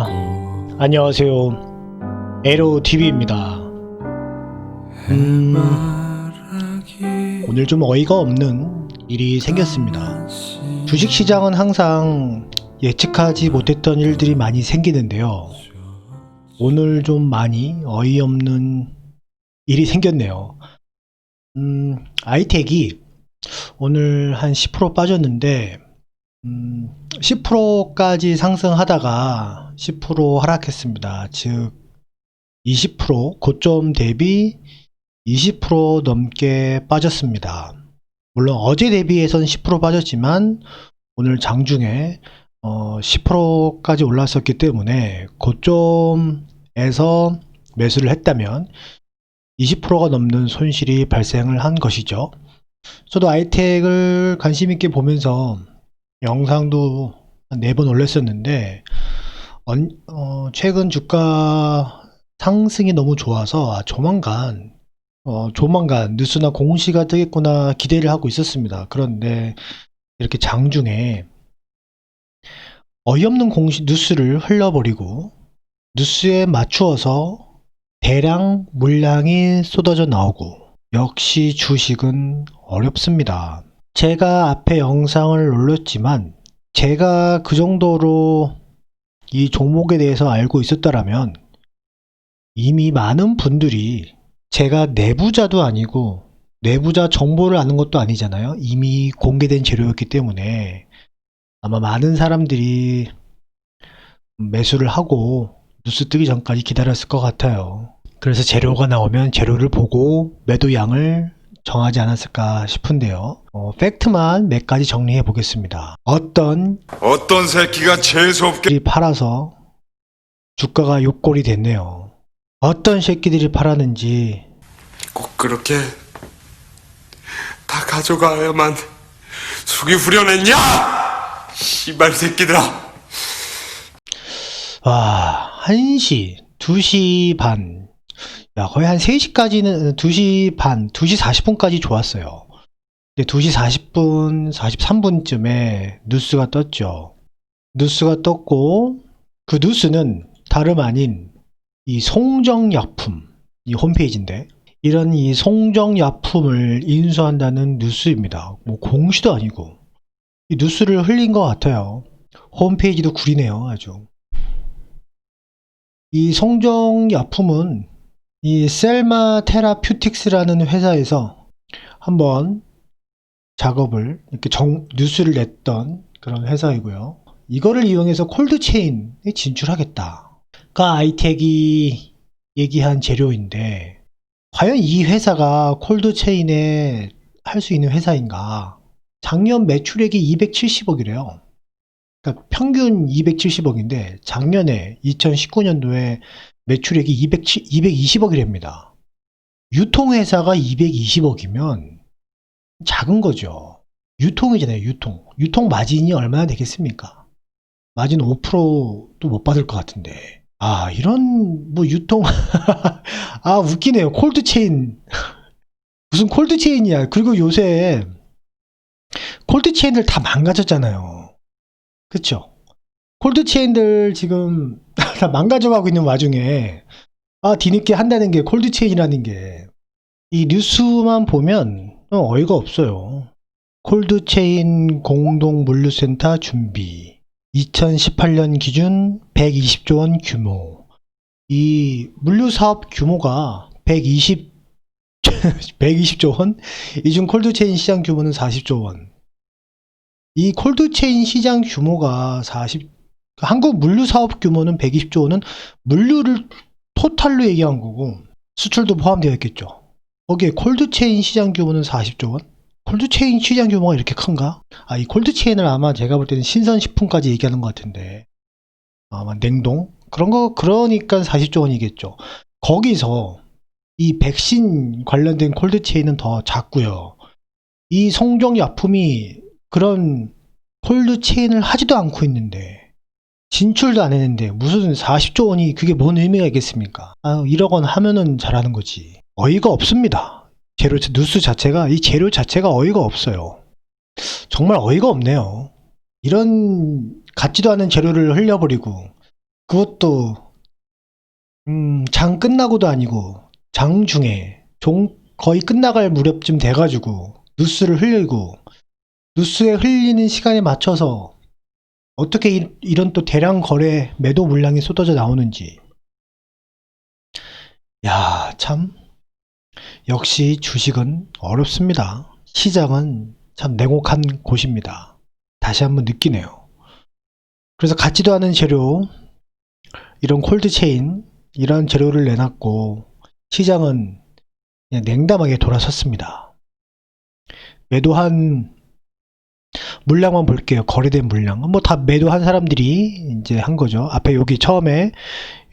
아, 안녕하세요. 에로 TV입니다. 음, 오늘 좀 어이가 없는 일이 생겼습니다. 주식 시장은 항상 예측하지 못했던 일들이 많이 생기는데요. 오늘 좀 많이 어이없는 일이 생겼네요. 음, 아이텍이 오늘 한 10% 빠졌는데, 음, 10%까지 상승하다가 10% 하락했습니다. 즉, 20% 고점 대비 20% 넘게 빠졌습니다. 물론 어제 대비해서는 10% 빠졌지만 오늘 장중에 어, 10%까지 올랐었기 때문에 고점에서 매수를 했다면 20%가 넘는 손실이 발생을 한 것이죠. 저도 아이텍을 관심 있게 보면서 영상도 한 4번 올렸었는데 언- 어, 최근 주가 상승이 너무 좋아서 아, 조만간 어, 조만간 뉴스나 공시가 뜨겠구나 기대를 하고 있었습니다. 그런데 이렇게 장중에 어이없는 공시 뉴스를 흘려버리고 뉴스에 맞추어서 대량 물량이 쏟아져 나오고 역시 주식은 어렵습니다. 제가 앞에 영상을 올렸지만 제가 그 정도로 이 종목에 대해서 알고 있었다라면 이미 많은 분들이 제가 내부자도 아니고 내부자 정보를 아는 것도 아니잖아요. 이미 공개된 재료였기 때문에 아마 많은 사람들이 매수를 하고 뉴스 뜨기 전까지 기다렸을 것 같아요. 그래서 재료가 나오면 재료를 보고 매도 양을 정하지 않았을까 싶은데요. 어, 팩트만 몇 가지 정리해 보겠습니다. 어떤 어떤 새끼가 재수없게 이 팔아서 주가가 욕골이 됐네요. 어떤 새끼들이 팔았는지 꼭 그렇게 다 가져가야만 속이 후련했냐? 씨발 새끼들아. 와, 1시, 2시 반. 야, 거의 한 3시까지는, 2시 반, 2시 40분까지 좋았어요. 근데 2시 40분, 43분쯤에 뉴스가 떴죠. 뉴스가 떴고, 그 뉴스는 다름 아닌 이 송정약품, 이 홈페이지인데, 이런 이 송정약품을 인수한다는 뉴스입니다. 뭐 공시도 아니고, 이 뉴스를 흘린 것 같아요. 홈페이지도 구리네요, 아주. 이 송정약품은 이 셀마 테라퓨틱스라는 회사에서 한번 작업을 이렇게 정, 뉴스를 냈던 그런 회사이고요. 이거를 이용해서 콜드 체인에 진출하겠다.가 아이텍이 얘기한 재료인데 과연 이 회사가 콜드 체인에 할 수 있는 회사인가? 작년 매출액이 270억이래요. 그러니까 평균 270억인데 작년에 2019년도에 매출액이 207, 220억이랍니다. 유통회사가 220억이면 작은 거죠. 유통이잖아요, 유통. 유통 마진이 얼마나 되겠습니까? 마진 5%도 못 받을 것 같은데. 아, 이런, 뭐, 유통. 아, 웃기네요. 콜드체인. 무슨 콜드체인이야. 그리고 요새 콜드체인들 다 망가졌잖아요. 그쵸? 콜드체인들 지금 다 망가져가고 있는 와중에 아 뒤늦게 한다는 게 콜드 체인이라는 게 이 뉴스만 보면 어, 어이가 없어요. 콜드 체인 공동 물류센터 준비 2018년 기준 120조 원 규모 이 물류 사업 규모가 120 120조 원? 이중 콜드 체인 시장 규모는 40조 원. 이 콜드 체인 시장 규모가 40, 한국 물류 사업 규모는 120조 원은 물류를 토탈로 얘기한 거고 수출도 포함되어 있겠죠. 거기에 콜드체인 시장 규모는 40조 원? 콜드체인 시장 규모가 이렇게 큰가? 아, 이 콜드체인을 아마 제가 볼 때는 신선식품까지 얘기하는 것 같은데 아마 냉동? 그런 거, 그러니까 40조 원이겠죠. 거기서 이 백신 관련된 콜드체인은 더 작고요. 이 송정약품이 그런 콜드체인을 하지도 않고 있는데 진출도 안 했는데 무슨 40조 원이 그게 뭔 의미가 있겠습니까? 아, 1억 원 하면은 잘하는 거지. 어이가 없습니다. 재료 뉴스 자체가 이 재료 자체가 어이가 없어요. 정말 어이가 없네요. 이런 같지도 않은 재료를 흘려버리고 그것도 음, 장 끝나고도 아니고 장 중에 종 거의 끝나갈 무렵쯤 돼가지고 뉴스를 흘리고 뉴스에 흘리는 시간에 맞춰서 어떻게 이, 이런 또 대량 거래 매도 물량이 쏟아져 나오는지 야, 참 역시 주식은 어렵습니다. 시장은 참 냉혹한 곳입니다. 다시 한번 느끼네요. 그래서 같지도 않은 재료, 이런 콜드체인, 이런 재료를 내놨고, 시장은 그냥 냉담하게 돌아섰습니다. 매도한 물량만 볼게요. 거래된 물량. 뭐다 매도한 사람들이 이제 한 거죠. 앞에 여기 처음에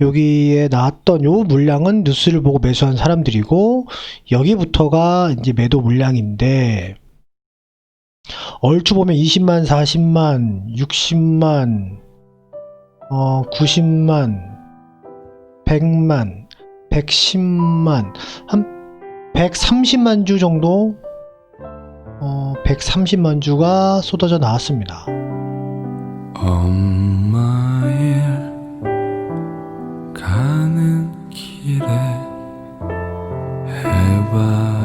여기에 나왔던 요 물량은 뉴스를 보고 매수한 사람들이고 여기부터가 이제 매도 물량인데 얼추 보면 20만, 40만, 60만, 어, 90만, 100만, 110만, 한 130만 주 정도, 어, 130만 주가 쏟아져 나왔습니다. 엄마의 가는 길에 해발